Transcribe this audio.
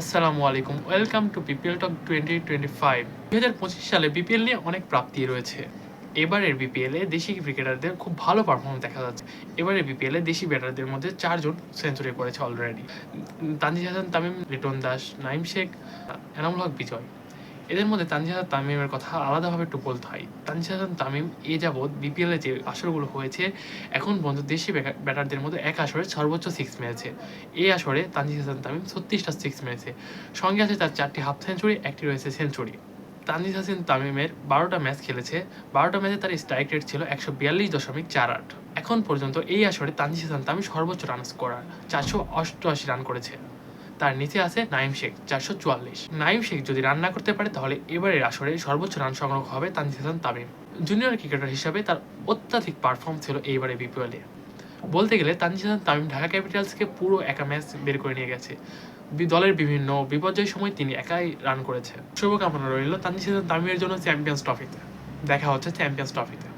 আসসালামু আলাইকুম। Welcome to BPL talk twenty twenty five দুই হাজার পঁচিশ সালে বিপিএল নিয়ে অনেক প্রাপ্তি রয়েছে। এবারের বিপিএল দেশি ক্রিকেটারদের খুব ভালো পারফরমেন্স দেখা যাচ্ছে। এবারের বিপিএল এ দেশি ব্যাটারদের মধ্যে চারজন সেঞ্চুরি করেছে অলরেডি তানজিজ হাসান, তামিম রিটন দাস, নাইম শেখ এনামুল হক, বিজয়। এদের মধ্যে তানজিদ হাসান তামিমের কথা আলাদাভাবে একটু বলতে হয়। তানজিদ হাসান তামিম এ যাবৎ বিপিএল যে আসরগুলো হয়েছে, এখন পর্যন্ত দেশি ব্যাটারদের মধ্যে এক আসরে সর্বোচ্চ সিক্স মেরেছে। এই আসরে তানজিদ হাসান তামিম ছত্রিশটা সিক্স মেরেছে। সঙ্গে আছে তার চারটি হাফ সেঞ্চুরি একটি রয়েছে সেঞ্চুরি তানজিদ হাসান তামিমের বারোটা ম্যাচ খেলেছে। বারোটা ম্যাচে তার স্ট্রাইক রেট ছিল একশো বিয়াল্লিশ দশমিক চার আট। এখন পর্যন্ত এই আসরে তানজিদ হাসান তামিম সর্বোচ্চ রান স্কোরার চারশো অষ্টআশি রান করেছে। তার নিচে আছে নাইম শেখ, চারশো চুয়াল্লিশ। নাইম শেখ যদি রান্না করতে পারে, তাহলে এবারের আসরে সর্বোচ্চ রান সংগ্রহ হবে তানজিদ হাসান তামিম। জুনিয়র ক্রিকেটার হিসাবে তার অত্যাধিক পারফর্ম ছিল এইবারে বিপিএলে বলতে গেলে, তানজিদ হাসান তামিম ঢাকা ক্যাপিটালসকে পুরো একা ম্যাচ বের করে নিয়ে গেছে। দলের বিভিন্ন বিপর্যয়ের সময় তিনি একাই রান করেছে। শুভকামনা রইল তানজিদ হাসান তামিমের জন্য চ্যাম্পিয়ন্স ট্রফিতে দেখা হচ্ছে চ্যাম্পিয়ন্স ট্রফিতে